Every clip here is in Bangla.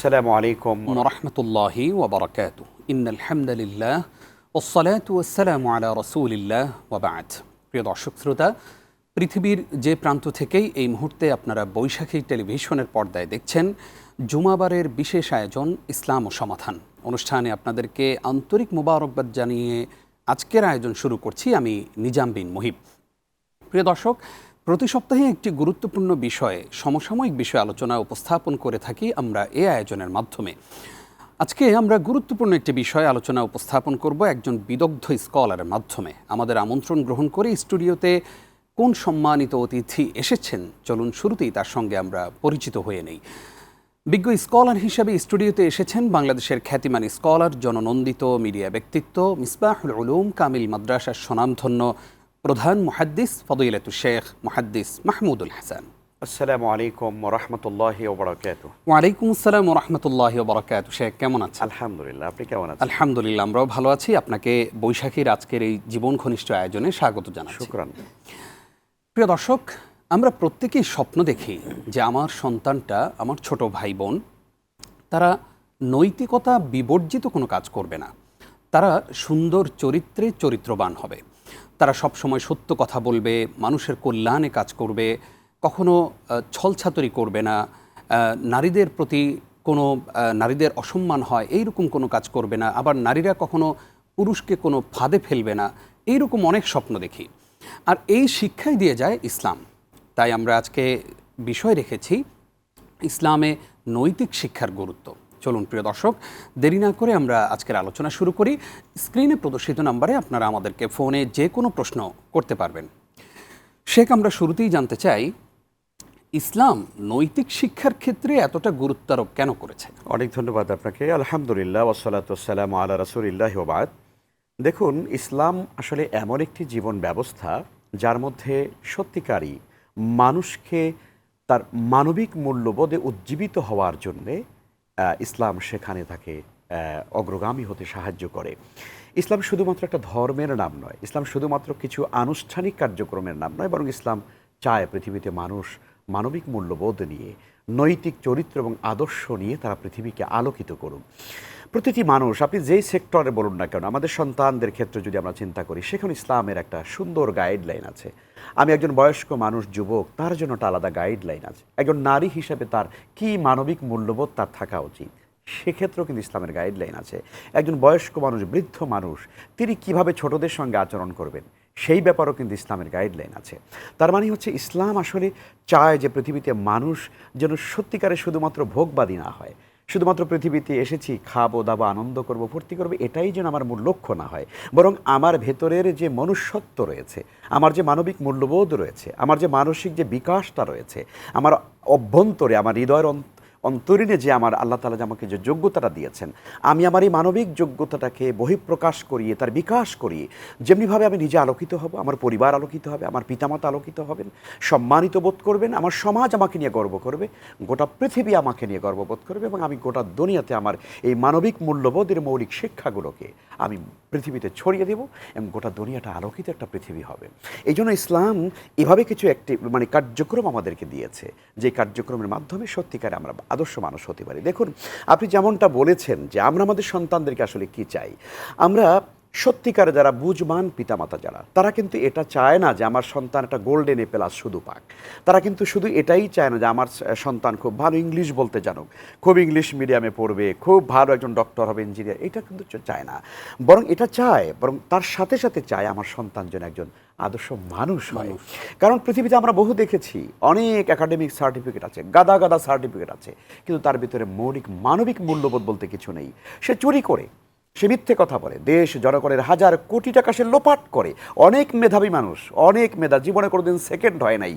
আসসালামু আলাইকুম ورحمة الله وبركاته إن الحمد لله والصلاة والسلام على رسول الله وبعد প্রিয় দর্শক শ্রোতা পৃথিবীর যে প্রান্ত থেকেই এই মুহূর্তে আপনারা বৈশাখী টেলিভিশনের পর্দায় দেখছেন জুমাবারের বিশেষ আয়োজন ইসলাম ও সমাধান অনুষ্ঠানে আপনাদেরকে আন্তরিক মোবারকবাদ জানিয়ে আজকের আয়োজন শুরু করছি আমি নিজাম বিন মুহিব প্রিয় দর্শক প্রতি সপ্তাহে একটি গুরুত্বপূর্ণ বিষয়ে, সমসাময়িক বিষয় আলোচনা উপস্থাপন করে থাকি আমরা এই আয়োজনের মাধ্যমে। আজকে আমরা গুরুত্বপূর্ণ একটি বিষয় আলোচনা উপস্থাপন করব একজন বিদগ্ধ স্কলারের মাধ্যমে। আমাদের আমন্ত্রণ গ্রহণ করে স্টুডিওতে কোন সম্মানিত অতিথি এসেছেন? চলুন শুরুতেই তার সঙ্গে আমরা পরিচিত হয়ে নেই। বিজ্ঞ স্কলার হিসেবে স্টুডিওতে এসেছেন বাংলাদেশের খ্যাতিমান স্কলার, জননন্দিত, মিডিয়া ব্যক্তিত্ব, মিসবাহুল উলুম, কামিল মাদ্রাসার স্বনামধন্য প্রধান মুহাদ্দিস ফদইলাতু শেখ মুহাদ্দিস মাহমুদুল হাসান। আসসালামু আলাইকুম রহমতুল্লাহ ওবরাকাত ওয়ালাইকুম আসসালাম রহমতুল্লাহ বরাকাত শেখ কেমন আছেন? আলহামদুলিল্লাহ আপনি কেমন আছেন? আলহামদুলিল্লাহ আমরাও ভালো আছি। আপনাকে বৈশাখীর আজকের এই জীবন ঘনিষ্ঠ আয়োজনে স্বাগত জানাচ্ছি। শুক্রান। প্রিয় দর্শক আমরা প্রত্যেকেই স্বপ্ন দেখি যে আমার সন্তানটা আমার ছোট ভাই বোন তারা নৈতিকতা বিবর্জিত কোনো কাজ করবে না। তারা সুন্দর চরিত্রে চরিত্রবান হবে। তারা সবসময় সত্য কথা বলবে, মানুষের কল্যাণে কাজ করবে, কখনো ছলছাতরি করবে না নারীদের প্রতি কোনো নারীদের অসম্মান হয়, এইরকম কোনো কাজ করবে না, আবার নারীরা কখনো পুরুষকে কোনো ফাঁদে ফেলবে না, এইরকম অনেক স্বপ্ন দেখি। আর এই শিক্ষাই দিয়ে যায় ইসলাম। তাই আমরা আজকে বিষয় রেখেছি, ইসলামে নৈতিক শিক্ষার গুরুত্ব। চলুন, প্রিয় দর্শক, দেরি না করে আমরা আজকের আলোচনা শুরু করি। স্ক্রিনে প্রদর্শিত নাম্বারে আপনারা আমাদেরকে ফোনে যে কোনো প্রশ্ন করতে পারবেন। শেখ, আমরা শুরুতেই জানতে চাই, ইসলাম নৈতিক শিক্ষার ক্ষেত্রে এতটা গুরুত্বারোপ কেন করেছে? অনেক ধন্যবাদ আপনাকে। আলহামদুলিল্লাহ ওসালাতাম আল্লাহ রসুলিল্লাহ ওবাদ দেখুন, ইসলাম আসলে এমন একটি জীবন ব্যবস্থা যার মধ্যে সত্যিকারই মানুষকে তার মানবিক মূল্যবোধে উজ্জীবিত হওয়ার জন্যে ইসলাম সেখানে তাকে অগ্রগামী হতে সাহায্য করে। ইসলাম শুধুমাত্র একটা ধর্মের নাম নয়। ইসলাম শুধুমাত্র কিছু আনুষ্ঠানিক কার্যক্রমের নাম নয়, বরং ইসলাম চায় পৃথিবীতে মানুষ মানবিক মূল্যবোধ নিয়ে, নৈতিক চরিত্র এবং আদর্শ নিয়ে তারা পৃথিবীকে আলোকিত করুক। প্রতিটি মানুষ, আপনি যেই সেক্টরে বলুন না কেন, আমাদের সন্তানদের ক্ষেত্রে যদি আমরা চিন্তা করি, সেখানে ইসলামের একটা সুন্দর গাইডলাইন আছে। আমি একজন বয়স্ক মানুষ, যুবক, তার জন্য একটা আলাদা গাইডলাইন আছে। একজন নারী হিসেবে তার কি মানবিক মূল্যবোধ তার থাকা উচিত? সেক্ষেত্রেও কিন্তু ইসলামের গাইডলাইন আছে। একজন বয়স্ক মানুষ, বৃদ্ধ মানুষ, তিনি কীভাবে ছোটদের সঙ্গে আচরণ করবেন? সেই ব্যাপারেও কিন্তু ইসলামের গাইডলাইন আছে। তার মানে হচ্ছে, ইসলাম আসলে চায় যে পৃথিবীতে মানুষ যেন সত্যিকারে শুধুমাত্র ভোগবাদী না হয়। শুধুমাত্র পৃথিবীতে এসেছি, খাব, দাবো, আনন্দ করব, ফুর্তি করব, এটাই যেন আমার মূল লক্ষ্য না হয়। বরং আমার ভেতরের যে মনুষ্যত্ব রয়েছে, আমার যে মানবিক মূল্যবোধ রয়েছে, আমার যে মানসিক যে বিকাশটা রয়েছে, আমার অভ্যন্তরে, আমার হৃদয়ের অন্তরীণে যে আমার আল্লাহ তালা যে আমাকে যে যোগ্যতাটা দিয়েছেন, আমি আমার এই মানবিক যোগ্যতাটাকে বহিঃপ্রকাশ করিয়ে, তার বিকাশ করিয়ে, যেমনিভাবে আমি নিজে আলোকিত হব, আমার পরিবার আলোকিত হবে, আমার পিতামাতা আলোকিত হবেন, সম্মানিত বোধ করবেন, আমার সমাজ আমাকে নিয়ে গর্ব করবে, গোটা পৃথিবী আমাকে নিয়ে গর্ববোধ করবে এবং আমি গোটা দুনিয়াতে আমার এই মানবিক মূল্যবোধের মৌলিক শিক্ষাগুলোকে আমি পৃথিবীতে ছড়িয়ে দেব এবং গোটা দুনিয়াটা আলোকিত একটা পৃথিবী হবে। এই জন্য ইসলাম এভাবে কিছু একটি মানে কার্যক্রম আমাদেরকে দিয়েছে, যে কার্যক্রমের মাধ্যমে সত্যিকারে আমরা আদর্শ মানুষ হতে পারি। দেখুন, আপনি যেমনটা বলেছেন যে আমরা আমাদের সন্তানদেরকে আসলে কি চাই? আমরা সত্যিকারে যারা বুঝবান পিতামাতা যারা তারা কিন্তু এটা চায় না যে আমার সন্তান একটা গোল্ডেন এ প্লাস শুধু পাক। তারা কিন্তু শুধু এটাই চায় না যে আমার সন্তান খুব ভালো ইংলিশ বলতে জানুক খুব ইংলিশ মিডিয়ামে পড়বে খুব ভালো একজন ডক্টর হবে ইঞ্জিনিয়ার এটা কিন্তু চায় না। বরং এটা চায় বরং তার সাথে সাথে চায় আমার সন্তান যেন একজন আদর্শ মানুষ হয়। কারণ পৃথিবীতে আমরা বহু দেখেছি অনেক একাডেমিক সার্টিফিকেট আছে গাদা গাদা সার্টিফিকেট আছে কিন্তু তার ভিতরে মৌলিক মানবিক মূল্যবোধ বলতে কিছু নেই। সে চুরি করে সে মিথ্যে কথা বলে। দেশ জনগণের হাজার কোটি টাকা সে লোপাট করে। অনেক মেধাবী মানুষ, অনেক মেধা, জীবনে কোনোদিন সেকেন্ড হয় নাই।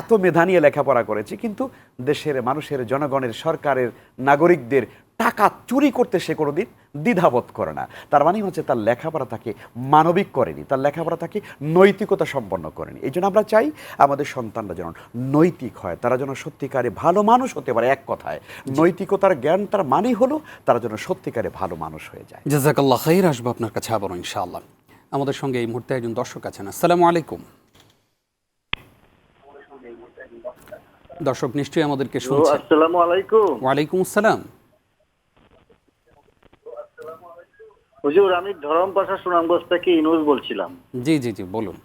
এত মেধা নিয়ে লেখাপড়া করেছি, কিন্তু দেশের মানুষের, জনগণের, সরকারের, নাগরিকদের টাকা চুরি করতে সে কোনোদিন দ্বিধাবোধ করে না। তার মানে হচ্ছে তার লেখাপড়া তাকে মানবিক করেনি তার লেখাপড়া তাকে নৈতিকতা সম্পন্ন করেনি। এই জন্য আমরা চাই আমাদের সন্তানরা যেন নৈতিক হয় তারা যেন সত্যিকারে ভালো মানুষ হতে পারে এক কথায়। নৈতিকতার জ্ঞান তার মানেই হলো তারা যেন সত্যিকারে ভালো মানুষ হয়ে যায়। জাজাকাল্লাহ খাইর আসব আপনার কাছে আবার ইনশাআল্লাহ। আমাদের সঙ্গে এই মুহূর্তে একজন দর্শক আছেন। আসসালামু আলাইকুম। দর্শক নিশ্চয়ই আমাদেরকে শুনছেন। আসসালামু আলাইকুম। ওয়ালাইকুম আসসালাম। হুজুর আমি ধরম পাশা সুনামগঞ্জ থেকে ইনুজ বলছিলাম। জি জি জি বলুন।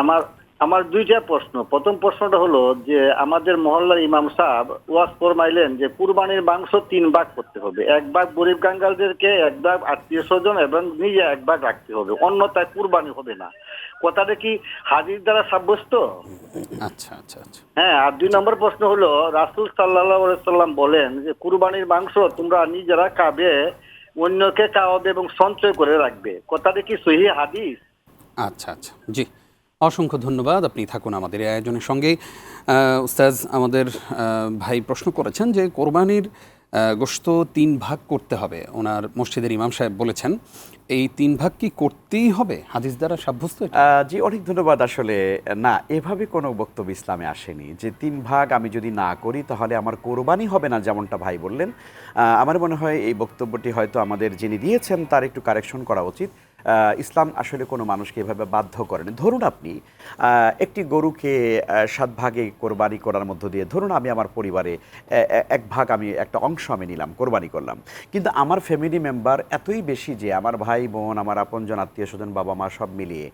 আমার আমার দুইটা প্রশ্ন। প্রথম প্রশ্নটা হলো যে আমাদের মহল্লার ইমাম সাহেব ওয়াজ ফরমাইলেন যে কুরবানির মাংস তিন ভাগ করতে হবে। এক ভাগ গরিব গাঙ্গালদেরকে এক ভাগ আত্মীয় স্বজন এবং নিজে এক ভাগ রাখতে হবে। অন্যথায় কুরবানি হবে না। কথাটা কি হাজির দ্বারা সাব্যস্ত? আচ্ছা আচ্ছা আচ্ছা। হ্যাঁ আর দুই নম্বর প্রশ্ন হলো রাসুল সাল্লাহ সাল্লাম বলেন যে কুরবানির মাংস তোমরা নিজেরা খাবে অন্যকে খাওয়াবে এবং সঞ্চয় করে রাখবে। কথাটা কি সহি হাদিস? আচ্ছা আচ্ছা। জি, অসংখ্য ধন্যবাদ। আপনি থাকুন আমাদের এই আয়োজনের সঙ্গে। উস্তাজ আমাদের ভাই প্রশ্ন করেছেন যে, কোরবানির গোস্ত তিন ভাগ করতে হবে। ওনার মসজিদের ইমাম সাহেব বলেছেন এই তিন ভাগ কি করতেই হবে? হাদিস দ্বারা সাব্যস্ত? জি, অনেক ধন্যবাদ। আসলে, না, এভাবে কোনো বক্তব্য ইসলামে আসেনি যে তিন ভাগ আমি যদি না করি তাহলে আমার কোরবানি হবে না, যেমনটা ভাই বললেন। আমার মনে হয় এই বক্তব্যটি হয়তো আমাদের যিনি দিয়েছেন তার একটু কারেকশন করা উচিত। ইসলাম আসলে কোনো মানুষকে এভাবে বাধ্য করেন। ধরুন আপনি একটি গরুকে সাত ভাগে কোরবানি করার মধ্য দিয়ে, ধরুন আমি আমার পরিবারে এক ভাগ আমি, একটা অংশ আমি নিলাম, কোরবানি করলাম। কিন্তু আমার ফ্যামিলি মেম্বার এতই বেশি যে, আমার ভাই বোন, আমার আপনজন, আত্মীয় স্বজন, বাবা মা সব মিলিয়ে,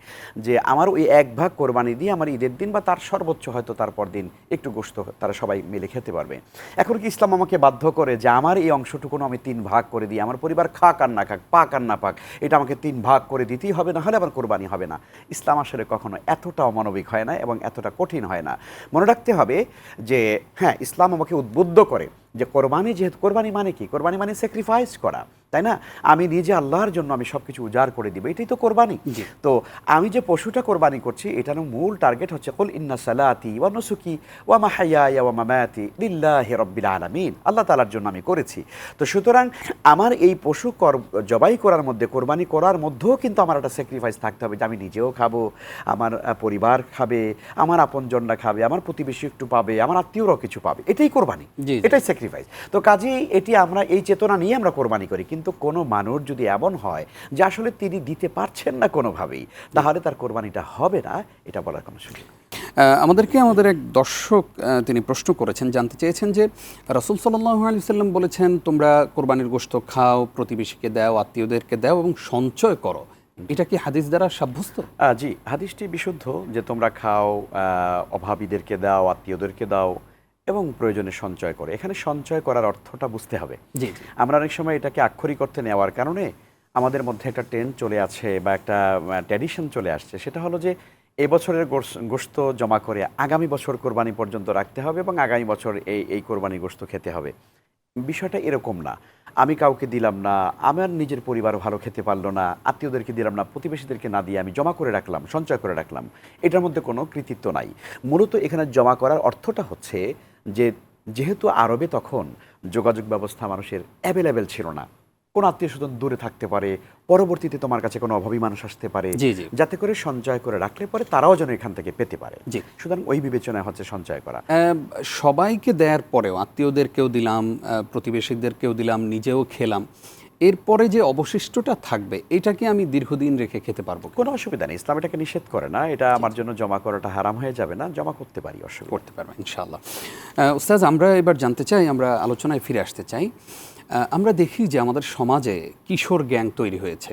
যে আমার ওই এক ভাগ কোরবানি দিয়ে আমার ঈদের দিন বা তার সর্বোচ্চ হয়তো তারপর দিন একটু গোস্ত তারা সবাই মিলে খেতে পারবে। এখন কি ইসলাম আমাকে বাধ্য করে যে, আমার এই অংশটুকুনো আমি তিন ভাগ করে দিই, আমার পরিবার খাক আর না খাক, পাক আর না পাক, এটা আমাকে তিন ভাগ করে দিতেই হবে না হলে আবার কোরবানি হবে না। ইসলাম আসলে কখনো এতটা অমানবিক হয় না এবং এতটা কঠিন হয় না। মনে রাখতে হবে যে হ্যাঁ ইসলাম আমাকে উদ্বুদ্ধ করে যে, কোরবানি যেহেতু, কোরবানি মানে কি? কোরবানি মানে স্যাক্রিফাইস করা। তাই না? আমি নিজে আল্লাহর জন্য আমি সব কিছু উজাড় করে দিব। এটাই তো কোরবানি। তো আমি যে পশুটা কোরবানি করছি এটার মূল টার্গেট হচ্ছে কুল ইন্না সালাতি ওয়া নুসুকি ওয়া মাহাইয়া ওয়া মামাতি লিল্লাহি রাব্বিল আলামিন। আল্লাহ তাআলার জন্য আমি করেছি। তো সুতরাং আমার এই পশু কর জবাই করার মধ্যে কোরবানি করার মধ্যেও কিন্তু আমার একটা স্যাক্রিফাইস থাকতে হবে যে আমি নিজেও খাব আমার পরিবার খাবে আমার আপনজনরা খাবে আমার প্রতিবেশী একটু পাবে আমার আত্মীয়রাও কিছু পাবে। এটাই কোরবানি। এটাই স্যাক্রিফাইস তো কাজেই এটি আমরা এই চেতনা নিয়ে আমরা কোরবানি করি। কিন্তু কোনো মানুষ যদি এমন হয় যে আসলে তিনি দিতে পারছেন না কোনোভাবেই তাহলে তার কোরবানিটা হবে না এটা বলার কোনো সুযোগ আমাদেরকে আমাদের এক দর্শক তিনি প্রশ্ন করেছেন জানতে চেয়েছেন যে রাসুল সাল্লাহ আলি সাল্লাম বলেছেন তোমরা কোরবানির গোশত খাও প্রতিবেশীকে দাও আত্মীয়দেরকে দাও এবং সঞ্চয় করো। এটা কি হাদিস দ্বারা সাব্যস্ত? জি হাদিসটি বিশুদ্ধ যে তোমরা খাও আহ, অভাবীদেরকে দাও আত্মীয়দেরকে দাও এবং প্রয়োজনে সঞ্চয় করে। এখানে সঞ্চয় করার অর্থটা বুঝতে হবে। জি আমরা অনেক সময় এটাকে আক্ষরিক অর্থে নেওয়ার কারণে আমাদের মধ্যে একটা ট্রেন্ড চলে আছে বা একটা ট্র্যাডিশন চলে আসছে। সেটা হলো যে এবছরের গোস্ত গোশত জমা করে আগামী বছর কোরবানি পর্যন্ত রাখতে হবে এবং আগামী বছর এই এই কোরবানি গোস্ত খেতে হবে। বিষয়টা এরকম না। আমি কাউকে দিলাম না, আমার নিজের পরিবার ভালো খেতে পারল না, আত্মীয়দেরকে দিলাম না, প্রতিবেশীদেরকে না দিয়ে আমি জমা করে রাখলাম, সঞ্চয় করে রাখলাম, এটার মধ্যে কোনো কৃতিত্ব নাই। মূলত এখানে জমা করার অর্থটা হচ্ছে যে, যেহেতু আরবে তখন যোগাযোগ ব্যবস্থা মানুষের অ্যাভেলেবেল ছিল না কোন আত্মীয় স্বজন দূরে থাকতে পারে পরবর্তীতে তোমার কাছে কোনো অভাবী মানুষ আসতে পারে। যাতে করে সঞ্চয় করে রাখলে পরে তারাও যেন এখান থেকে পেতে পারে। জি। সুতরাং ওই বিবেচনায় হচ্ছে সঞ্চয় করা। সবাইকে দেওয়ার পরেও আত্মীয়দেরকেও দিলাম প্রতিবেশীদেরকেও দিলাম নিজেও খেলাম এরপরে যে অবশিষ্টটা থাকবে এটাকে আমি দীর্ঘদিন রেখে খেতে পারব কোনো? অসুবিধা নেই ইসলাম এটাকে নিষেধ করে না এটা আমার জন্য জমা করাটা হারাম হয়ে যাবে না জমা করতে পারি অসুবিধা করতে পারব ইনশাল্লাহ আহ, উস্তাজ আমরা এবার জানতে চাই আমরা আলোচনায় ফিরে আসতে চাই। আমরা দেখি যে আমাদের সমাজে কিশোর গ্যাং তৈরি হয়েছে।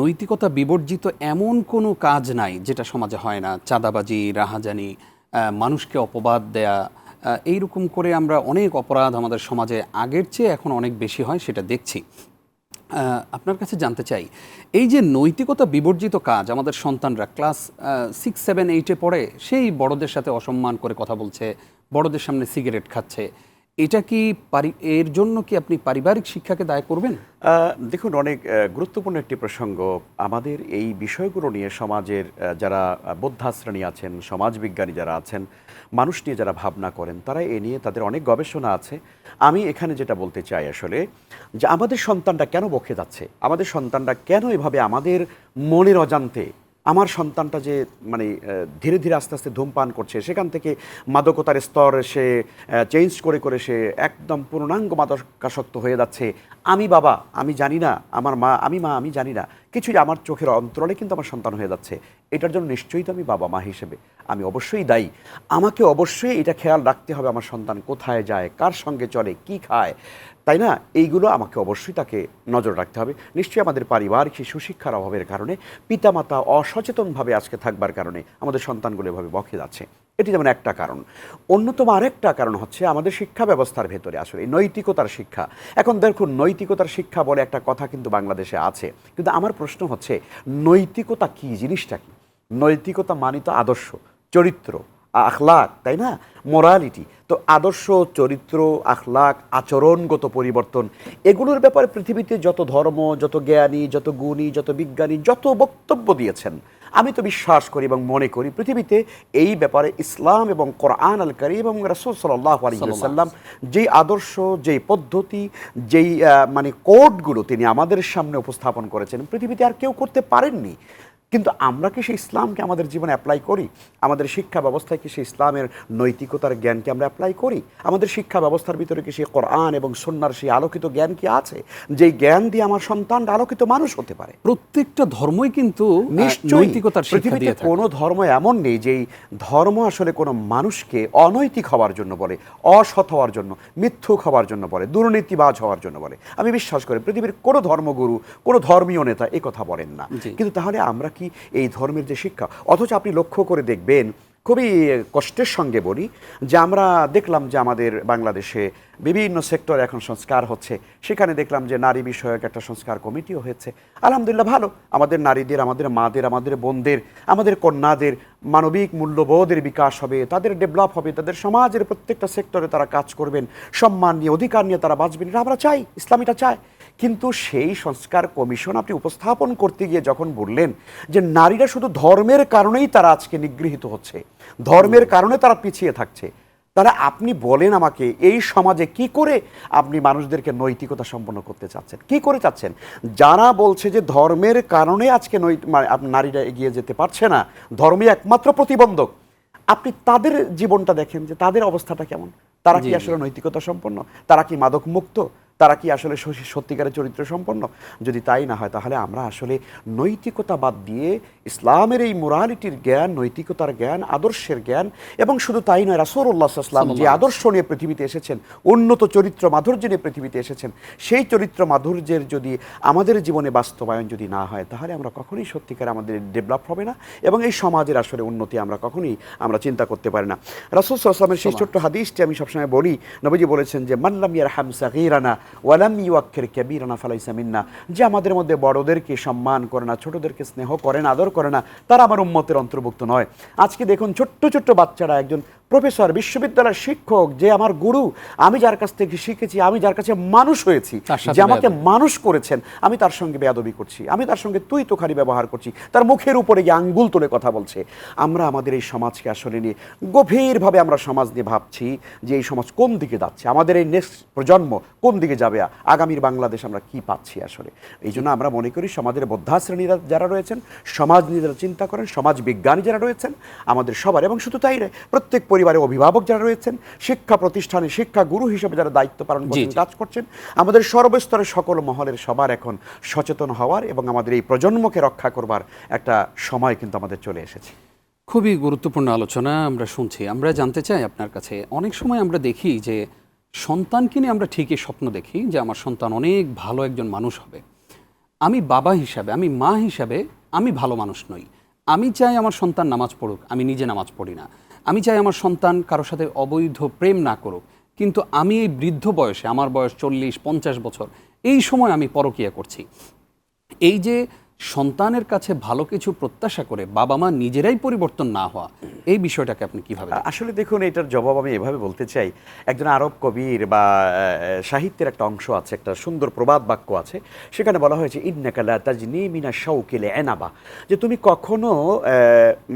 নৈতিকতা বিবর্জিত এমন কোনো কাজ নাই যেটা সমাজে হয় না। চাঁদাবাজি, রাহাজানি মানুষকে অপবাদ দেয়া এইরকম করে আমরা অনেক অপরাধ আমাদের সমাজে আগের চেয়ে এখন অনেক বেশি হয় সেটা দেখছি। আপনার কাছে জানতে চাই, এই যে নৈতিকতা বিবর্জিত কাজ আমাদের সন্তানরা ক্লাস সিক্স সেভেন এইটে পড়ে, সেই বড়দের সাথে অসম্মান করে কথা বলছে, বড়দের সামনে সিগারেট খাচ্ছে এটা কি এর জন্য কি আপনি পারিবারিক শিক্ষাকে দায় করবেন? দেখুন, অনেক গুরুত্বপূর্ণ একটি প্রসঙ্গ। আমাদের এই বিষয়গুলো নিয়ে সমাজের যারা বোদ্ধাশ্রেণী আছেন, সমাজবিজ্ঞানী যারা আছেন, মানুষ নিয়ে যারা ভাবনা করেন, তারা এ নিয়ে তাদের অনেক গবেষণা আছে। আমি এখানে যেটা বলতে চাই আসলে, যে আমাদের সন্তানটা কেন বকে যাচ্ছে? আমাদের সন্তানটা কেন এভাবে আমাদের মনের অজান্তে আমার সন্তানটা যে মানে ধীরে ধীরে আস্তে আস্তে ধূমপান করছে, সেখান থেকে মাদকতার স্তর সে চেঞ্জ করে করে সে একদম পূর্ণাঙ্গ মাদকাসক্ত হয়ে যাচ্ছে। আমি বাবা, আমি জানি না, আমার মা, আমি মা, আমি জানি না। কিছুই আমার চোখের অন্তরালে কিন্তু আমার সন্তান হয়ে যাচ্ছে। এটার জন্য নিশ্চয়ই তো আমি বাবা, মা হিসেবে। আমি অবশ্যই দায়ী। আমাকে অবশ্যই এটা খেয়াল রাখতে হবে আমার সন্তান কোথায় যায়, কার সঙ্গে চলে, কি খায়। তাই না? এইগুলো আমাকে অবশ্যই তাকে নজর রাখতে হবে। নিশ্চয়ই আমাদের পারিবারিক সুশিক্ষার অভাবের কারণে পিতামাতা অসচেতনভাবে আজকে থাকবার কারণে আমাদের সন্তানগুলো এভাবে বকে যাচ্ছে এটি যেমন একটা কারণ। অন্যতম আরেকটা কারণ হচ্ছে আমাদের শিক্ষা ব্যবস্থার ভেতরে আসলে নৈতিকতার শিক্ষা। এখন দেখুন, নৈতিকতার শিক্ষা বলে একটা কথা কিন্তু বাংলাদেশে আছে। কিন্তু আমার প্রশ্ন হচ্ছে, নৈতিকতা কি? জিনিসটা কি? নৈতিকতা মানিত আদর্শ, চরিত্র, আখলাক, তাই না? মোরালিটি তো আদর্শ, চরিত্র, আখলাক, আচরণগত পরিবর্তন, এগুলোর ব্যাপারে পৃথিবীতে যত ধর্ম, যত জ্ঞানী, যত গুণী, যত বিজ্ঞানী, যত বক্তব্য দিয়েছেন আমি তো বিশ্বাস করি এবং মনে করি পৃথিবীতে এই ব্যাপারে ইসলাম এবং কোরআন আল করি এবং রসুল সাল্লাহ আলিয়াল্লাম যেই আদর্শ যেই পদ্ধতি যেই মানে কোডগুলো তিনি আমাদের সামনে উপস্থাপন করেছেন পৃথিবীতে আর কেউ করতে পারেননি। কিন্তু আমরা কি সেই ইসলামকে আমাদের জীবনে অ্যাপ্লাই করি? আমাদের শিক্ষা ব্যবস্থায় কি সেই ইসলামের নৈতিকতার জ্ঞানকে আমরা অ্যাপ্লাই করি? আমাদের শিক্ষা ব্যবস্থার ভিতরে কি সেই কোরআন এবং সন্ন্যার সেই আলোকিত জ্ঞান কি আছে? যেই জ্ঞান দিয়ে আমার সন্তান আলোকিত মানুষ হতে পারে। প্রত্যেকটা ধর্মই কিন্তু নৈতিকতার পৃথিবীতে কোনো ধর্ম এমন নেই যেই ধর্ম আসলে কোনো মানুষকে অনৈতিক হওয়ার জন্য বলে অসৎ হওয়ার জন্য মিথ্যুক হওয়ার জন্য বলে দুর্নীতিবাজ হওয়ার জন্য বলে। আমি বিশ্বাস করি পৃথিবীর কোনো ধর্মগুরু কোনো ধর্মীয় নেতা এই কথা বলেন না। কিন্তু তাহলে আমরা কি এই ধর্মের যে শিক্ষা? অথচ আপনি লক্ষ্য করে দেখবেন, খুবই কষ্টের সঙ্গে বলি, যে আমরা দেখলাম যে আমাদের বাংলাদেশে বিভিন্ন সেক্টরে এখন সংস্কার হচ্ছে। সেখানে দেখলাম যে নারী বিষয়ক একটা সংস্কার কমিটিও হয়েছে। আলহামদুলিল্লাহ ভালো। আমাদের নারীদের, আমাদের মাদের, আমাদের বোনদের, আমাদের কন্যাদের মানবিক মূল্যবোধের বিকাশ হবে, তাদের ডেভেলপ হবে, তাদের সমাজের প্রত্যেকটা সেক্টরে তারা কাজ করবেন, সম্মান নিয়ে, অধিকার নিয়ে তারা বাঁচবেন। এটা আমরা চাই, ইসলামীটা চায়। কিন্তু সেই সংস্কার কমিশন আপনি উপস্থাপন করতে গিয়ে যখন বললেন যে নারীরা শুধু ধর্মের কারণেই তারা আজকে নিগৃহীত হচ্ছে ধর্মের কারণে তারা পিছিয়ে থাকছে তাহলে আপনি বলেন আমাকে এই সমাজে কি করে আপনি মানুষদেরকে নৈতিকতা সম্পন্ন করতে চাচ্ছেন? কি করে চাচ্ছেন? যারা বলছে যে ধর্মের কারণে আজকে নারীরা এগিয়ে যেতে পারছে না ধর্মই একমাত্র প্রতিবন্ধক আপনি তাদের জীবনটা দেখেন যে তাদের অবস্থাটা কেমন? তারা কি। আসলে নৈতিকতা সম্পন্ন? তারা কি মাদক মুক্ত তারা কি আসলে সত্যি- সত্যিকারের চরিত্র সম্পন্ন? যদি তাই না হয় তাহলে আমরা আসলে নৈতিকতা বাদ দিয়ে ইসলামের এই মোরালিটির জ্ঞান নৈতিকতার জ্ঞান আদর্শের জ্ঞান এবং শুধু তাই নয় রাসৌল্লাহ ইসলাম যে আদর্শ নিয়ে পৃথিবীতে এসেছেন উন্নত চরিত্র মাধুর্য নিয়ে পৃথিবীতে এসেছেন সেই চরিত্র মাধুর্যের যদি আমাদের জীবনে বাস্তবায়ন যদি না হয় তাহলে আমরা কখনোই সত্যিকার আমাদের ডেভেলপ হবে না এবং এই সমাজের আসলে উন্নতি আমরা কখনোই আমরা চিন্তা করতে পারি না। রাসুল আসলামের সেই ছোট্ট হাদিসটি আমি সবসময় বলি। নবীজি বলেছেন যে মাল্লাম ইয়ার হামসা গিরানা ওয়ালাম ইউআক্ষের কেবিরানা ফালাইসা মিন্না। যে আমাদের মধ্যে বড়দেরকে সম্মান করে না ছোটদেরকে স্নেহ করে না আদর করে না তারা আমার উম্মতের অন্তর্ভুক্ত নয়। আজকে দেখুন ছোট্ট ছোট্ট বাচ্চারা একজন প্রফেসর বিশ্ববিদ্যালয়ের শিক্ষক যে আমার গুরু আমি যার কাছ থেকে শিখেছি আমি যার কাছে মানুষ হয়েছি যে আমাকে মানুষ করেছেন আমি তার সঙ্গে বেয়াদবি করছি আমি তার সঙ্গে তুই তোখারি ব্যবহার করছি তার মুখের উপরে গিয়ে আঙ্গুল তুলে কথা বলছে। আমরা আমাদের এই সমাজকে আসলে নিয়ে গভীরভাবে আমরা সমাজ নিয়ে ভাবছি যে এই সমাজ কোন দিকে যাচ্ছে আমাদের এই নেক্সট প্রজন্ম কোন দিকে যাবে আগামীর বাংলাদেশ আমরা কি পাচ্ছি আসলে? এই জন্য আমরা মনে করি সমাজের বোদ্ধা শ্রেণীরা যারা রয়েছেন সমাজ নিয়ে যারা চিন্তা করেন সমাজ বিজ্ঞানী যারা রয়েছেন আমাদের সবার এবং শুধু তাই নয় প্রত্যেক পরিবারে অভিভাবক যারা রয়েছেন শিক্ষা প্রতিষ্ঠানে শিক্ষা গুরু হিসেবে যারা দায়িত্ব পালন করছেন কাজ করছেন আমাদের সর্বস্তরের সকল মহলের সবার এখন সচেতন হওয়ার এবং আমাদের এই প্রজন্মকে রক্ষা করবার একটা সময় কিন্তু আমাদের চলে এসেছে। খুবই গুরুত্বপূর্ণ আলোচনা আমরা শুনছি। আমরা জানতে চাই আপনার কাছে অনেক সময় আমরা দেখি যে সন্তানকে নিয়ে আমরা ঠিকই স্বপ্ন দেখি যে আমার সন্তান অনেক ভালো একজন মানুষ হবে। আমি বাবা হিসাবে, আমি মা হিসাবে আমি ভালো মানুষ নই। আমি চাই আমার সন্তান নামাজ পড়ুক, আমি নিজে নামাজ পড়ি না। আমি চাই আমার সন্তান কারোর সাথে অবৈধ প্রেম না করুক। কিন্তু আমি এই বৃদ্ধ বয়সে, আমার বয়স চল্লিশ, পঞ্চাশ বছর, এই সময় আমি পরকিয়া করছি। এই যে সন্তানের কাছে ভালো কিছু প্রত্যাশা করে বাবা মা নিজেরাই পরিবর্তন না হওয়া, এই বিষয়টাকে আপনি কীভাবে আসলে দেখুন, এটার জবাব আমি এভাবে বলতে চাই। একজন আরব কবির বা সাহিত্যের একটা অংশ আছে, একটা সুন্দর প্রবাদ বাক্য আছে। সেখানে বলা হয়েছে ইন্নাকালা তাজনি মিনা শাউকেলে এনাবা যে তুমি কখনো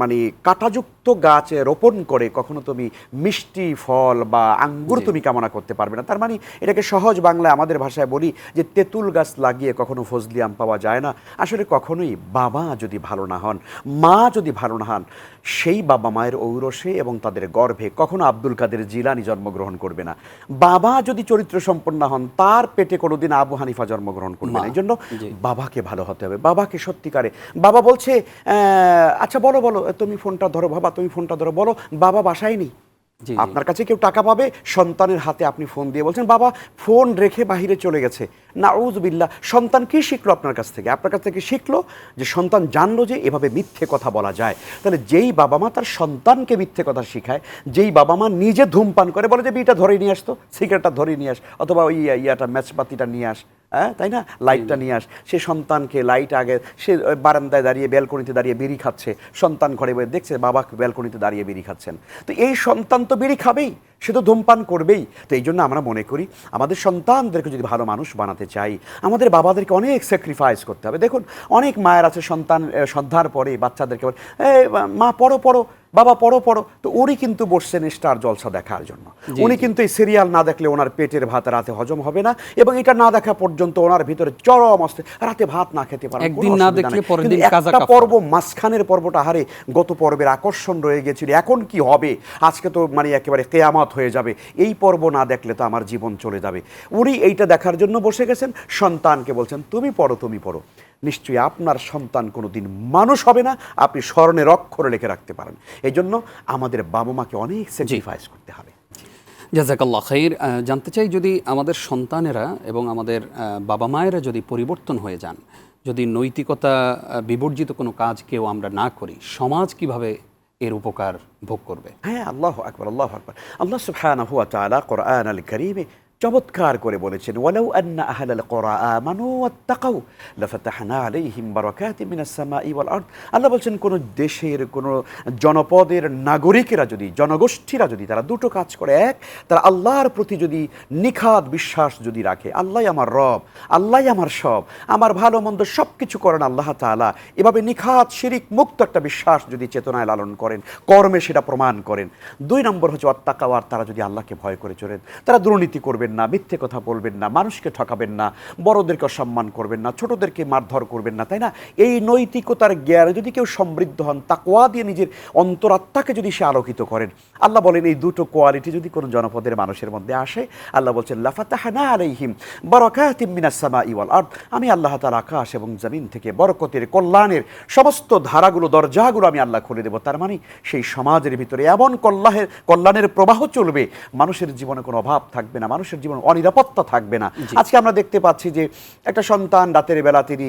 মানে কাঁটাযুক্ত গাছ রোপণ করে কখনো তুমি মিষ্টি ফল বা আঙ্গুর তুমি কামনা করতে পারবে না। তার মানে এটাকে সহজ বাংলায় আমাদের ভাষায় বলি যে তেঁতুল গাছ লাগিয়ে কখনো ফজলি আম পাওয়া যায় না। আসলে কখনোই বাবা যদি ভালো না হন মা যদি ভালো না হন সেই বাবা মায়ের ঔরসে এবং তাদের গর্ভে কখনো আব্দুল কাদের জিলানি জন্মগ্রহণ করবে না। বাবা যদি চরিত্র সম্পন্ন হন তার পেটে কোনোদিন আবু হানিফা জন্মগ্রহণ করবে না। এই জন্য বাবাকে ভালো হতে হবে বাবাকে সত্যিকারে। বাবা বলছে আচ্ছা বলো বলো তুমি ফোনটা ধরো বাবা তুমি ফোনটা ধরো। বলো বাবা বাসায় নেই। আপনার কাছে কেউ টাকা পাবে? সন্তানের হাতে আপনি ফোন দিয়ে বলছেন বাবা ফোন রেখে বাহিরে চলে গেছে। না বিল্লাহ সন্তান কি শিখলো আপনার কাছ থেকে? আপনার কাছ থেকে শিখলো যে সন্তান জানলো যে এভাবে মিথ্যে কথা বলা যায়। তাহলে যেই বাবা মা তার সন্তানকে মিথ্যে কথা শিখায় যেই বাবা মা নিজে ধূমপান করে বলে যে বিটা ধরে নিয়ে আসতো সিগারেটটা ধরে নিয়ে আস অথবা ওই ইয়াটা ম্যাচপাতিটা নিয়ে আস। হ্যাঁ তাই না? লাইটটা নিয়ে আস। সে সন্তানকে লাইট আগে সে বারান্দায় দাঁড়িয়ে ব্যালকনিতে দাঁড়িয়ে বিড়ি খাচ্ছে। সন্তান ঘরে বসে দেখছে বাবা ব্যালকনিতে দাঁড়িয়ে বিড়ি খাচ্ছেন। তো এই সন্তান তো বিড়ি খাবেই সে তো ধূমপান করবেই। তো এই জন্য আমরা মনে করি আমাদের সন্তানদেরকে যদি ভালো মানুষ বানাতে চাই আমাদের বাবাদেরকে অনেক স্যাক্রিফাইস করতে হবে। দেখুন অনেক মায়ের আছে সন্তান সন্ধ্যার পরে বাচ্চাদেরকে মা পড়ো পড়ো। বাবা পড়ো পড়ো। তো উনি কিন্তু বসছেন স্টার জলসা দেখার জন্য। উনি কিন্তু এই সিরিয়াল না দেখলে ওনার পেটের ভাত রাতে হজম হবে না এবং এটা না দেখা পর্যন্ত ওনার ভিতরে চরম আসতে রাতে ভাত না খেতে পারেন একদিন না দেখলে পরের দিন একটা পর্ব মাঝখানের পর্বটা হারে গত পর্বের আকর্ষণ রয়ে গেছিল। এখন কি হবে? আজকে তো মানে একেবারে কেয়ামত হয়ে যাবে। এই পর্ব না দেখলে তো আমার জীবন চলে যাবে। উনি এইটা দেখার জন্য বসে গেছেন। সন্তানকে বলছেন তুমি পড়ো তুমি পড়ো। নিশ্চয়ই আপনার সন্তান কোনোদিন মানুষ হবে না আপনি স্মরণের অক্ষরে লিখে রাখতে পারেন। এই জন্য আমাদের বাবা মাকে অনেক স্যাক্রিফাইস করতে হবে। জাজাকাল্লাহ খাইর জানতে চাই যদি আমাদের সন্তানেরা এবং আমাদের বাবা মায়েরা যদি পরিবর্তন হয়ে যান যদি নৈতিকতা বিবর্জিত কোনো কাজ কেউ আমরা না করি সমাজ কীভাবে এর উপকার ভোগ করবে? হ্যাঁ আল্লাহ আকবর আল্লাহ আকবর। আল্লাহ সুবহানাহু ওয়া তাআলা কোরআন আল কারীমে চমৎকার করে বলেছেন, ওয়ালাউ আন্না আহলাল কুরা আমানু ওয়াত্তাকাউ, লাফাতাহনা মিনাস আল্লাহ বলছেন, কোন দেশের, কোন জনপদের নাগরিকেরা যদি, জনগোষ্ঠীরা যদি তারা দুটো কাজ করে, এক, তারা আল্লাহর প্রতি যদি নিখাত বিশ্বাস যদি রাখে আল্লাহ আমার রব আল্লাহ আমার সব, আমার ভালো মন্দ সব কিছু করেন আল্লাহ তাআলা, এভাবে নিখাত শিরিক মুক্ত একটা বিশ্বাস যদি চেতনায় লালন করেন, কর্মে সেটা প্রমাণ করেন। দুই নম্বর হচ্ছে অত্যাকাওয়ার তারা যদি আল্লাহকে ভয় করে চলেন তারা দুর্নীতি করবেন না, মিথ্যে কথা বলবেন না, মানুষকে ঠকাবেন না, বড়দেরকে অসম্মান করবেন না, ছোটদেরকে মারধর করবেন না, তাই না? এই নৈতিকতার জ্ঞানে যদি কেউ সমৃদ্ধ হন তাকোয়া দিয়ে নিজের অন্তরাত্মাকে যদি সে আলোকিত করেন, আল্লাহ বলেন এই দুটো কোয়ালিটি যদি কোনো জনপদের মানুষের মধ্যে আসে, আল্লাহ বলছেন, লাফাতাহানা আলাইহিম বারাকাতিম মিনাস সামাই ওয়াল আরদ। আমি আল্লাহ তাআলা আকাশ এবং জমিন থেকে বরকতের, কল্যাণের সমস্ত ধারাগুলো, দরজাগুলো আমি আল্লাহ খুলে দেবো। তার মানে সেই সমাজের ভিতরে এমন কল্যাণের কল্যাণের প্রবাহ চলবে, মানুষের জীবনে কোনো অভাব থাকবে না, মানুষের জীবনে অনিরাপত্তা থাকবে না। আজকে আমরা দেখতে পাচ্ছি যে একটা সন্তান রাতের বেলা তিনি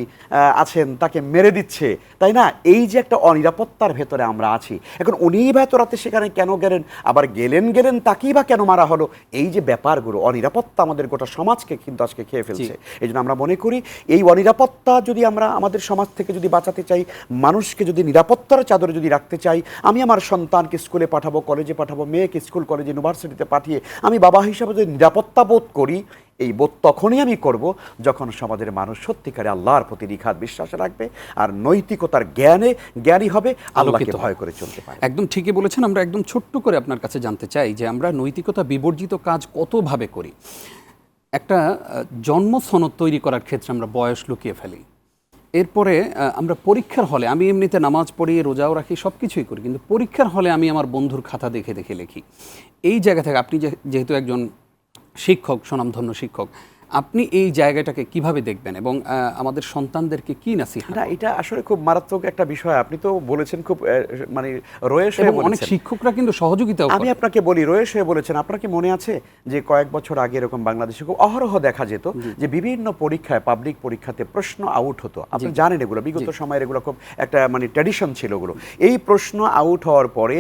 আছেন তাকে মেরে দিচ্ছে তাই না? এই যে একটা অনিরাপত্তার ভেতরে আমরা আছি এখন উনি বা এত রাতে সেখানে কেন গেলেন? আবার গেলেন গেলেন তাকেই বা কেন মারা হলো? এই যে ব্যাপারগুলো অনিরাপত্তা আমাদের গোটা সমাজকে কিন্তু আজকে খেয়ে ফেলছে। এই জন্য আমরা মনে করি এই অনিরাপত্তা যদি আমরা আমাদের সমাজ থেকে যদি বাঁচাতে চাই মানুষকে যদি নিরাপত্তার চাদরে যদি রাখতে চাই আমি আমার সন্তানকে স্কুলে পাঠাবো কলেজে পাঠাবো মেয়েকে স্কুল কলেজ ইউনিভার্সিটিতে পাঠিয়ে আমি বাবা হিসাবে যদি নিরাপত্তা বোধ করি এই বোধ তখনই আমি করব যখন সমাজের মানুষ সত্যিকারে আল্লাহর প্রতি নিখাত বিশ্বাস রাখবে আর নৈতিকতার জ্ঞানে জ্ঞানী হবে আল্লাহকে ভয় করে চলতে পারে। একদম ঠিকই বলেছেন আমরা একদম ছোট্ট করে আপনার কাছে জানতে চাই যে আমরা নৈতিকতা বিবর্জিত কাজ কতভাবে করি? একটা জন্ম সনদ তৈরি করার ক্ষেত্রে আমরা বয়স লুকিয়ে ফেলি। এরপরে আমরা পরীক্ষার হলে আমি এমনিতে নামাজ পড়ি রোজাও রাখি সব কিছুই করি কিন্তু পরীক্ষার হলে আমি আমার বন্ধুর খাতা দেখে দেখে লিখি। এই জায়গা থেকে আপনি যেহেতু একজন শিক্ষক সুনামধন্য শিক্ষক। আপনি এই জায়গাটাকে কীভাবে দেখবেন এবং আমাদের সন্তানদেরকে কি নাসিহা না এটা আসলে খুব মারাত্মক একটা বিষয়। আপনি তো বলেছেন খুব মানে রয়েস হয়ে এবং অনেক শিক্ষকরা কিন্তু সহযোগিতাও আমি আপনাকে বলি রয়েস হয়ে বলেছেন। আপনার কি মনে আছে যে কয়েক বছর আগে এরকম বাংলাদেশে খুব অহরহ দেখা যেত যে বিভিন্ন পরীক্ষায় পাবলিক পরীক্ষাতে প্রশ্ন আউট হতো? আপনি জানেন এগুলো। বিগত সময়ের এগুলো খুব একটা মানে ট্র্যাডিশন ছিল ওগুলো এই প্রশ্ন আউট হওয়ার পরে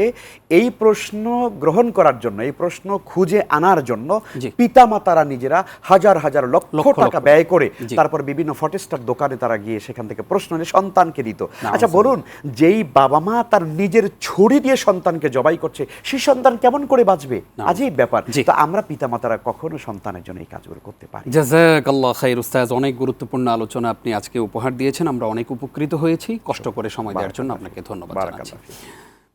এই প্রশ্ন গ্রহণ করার জন্য এই প্রশ্ন খুঁজে আনার জন্য পিতামাতারা নিজেরা হাজার হাজার লক্ষ লক্ষ টাকা ব্যয় করে তারপর বিভিন্ন ফটেস্টার দোকানে তারা গিয়ে সেখান থেকে প্রশ্ন নিয়ে সন্তানকে দিত। আচ্ছা বলুন যেই বাবা মা তার নিজের ছুরি দিয়ে সন্তানকে জবাই করছে সেই সন্তান কেমন করে বাঁচবে? আজই ব্যাপার। তো আমরা পিতামাতারা কখনো সন্তানের জন্য এই কাজগুলো করতে পারি। জাজাকাল্লাহ খাইর উস্তাজ অনেক গুরুত্বপূর্ণ আলোচনা আপনি আজকে উপহার দিয়েছেন। আমরা অনেক উপকৃত হয়েছি। কষ্ট করে সময় দেওয়ার জন্য আপনাকে ধন্যবাদ জানাচ্ছি।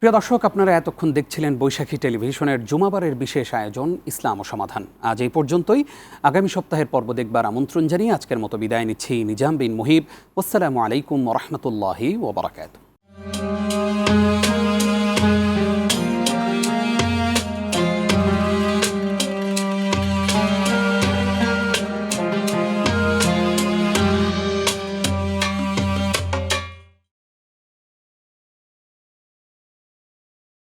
প্রিয় দর্শক, আপনারা এতক্ষণ দেখছিলেন বৈশাখী টেলিভিশনের জুমাবারের বিশেষ আয়োজন, ইসলাম ও সমাধান। আজ এই পর্যন্তই। আগামী সপ্তাহের পর্ব দেখবার আমন্ত্রণ জানিয়ে আজকের মতো বিদায় নিচ্ছি নিজাম বিন মুহিব। আসসালামু আলাইকুম রহমতুল্লাহি ওবরাকাত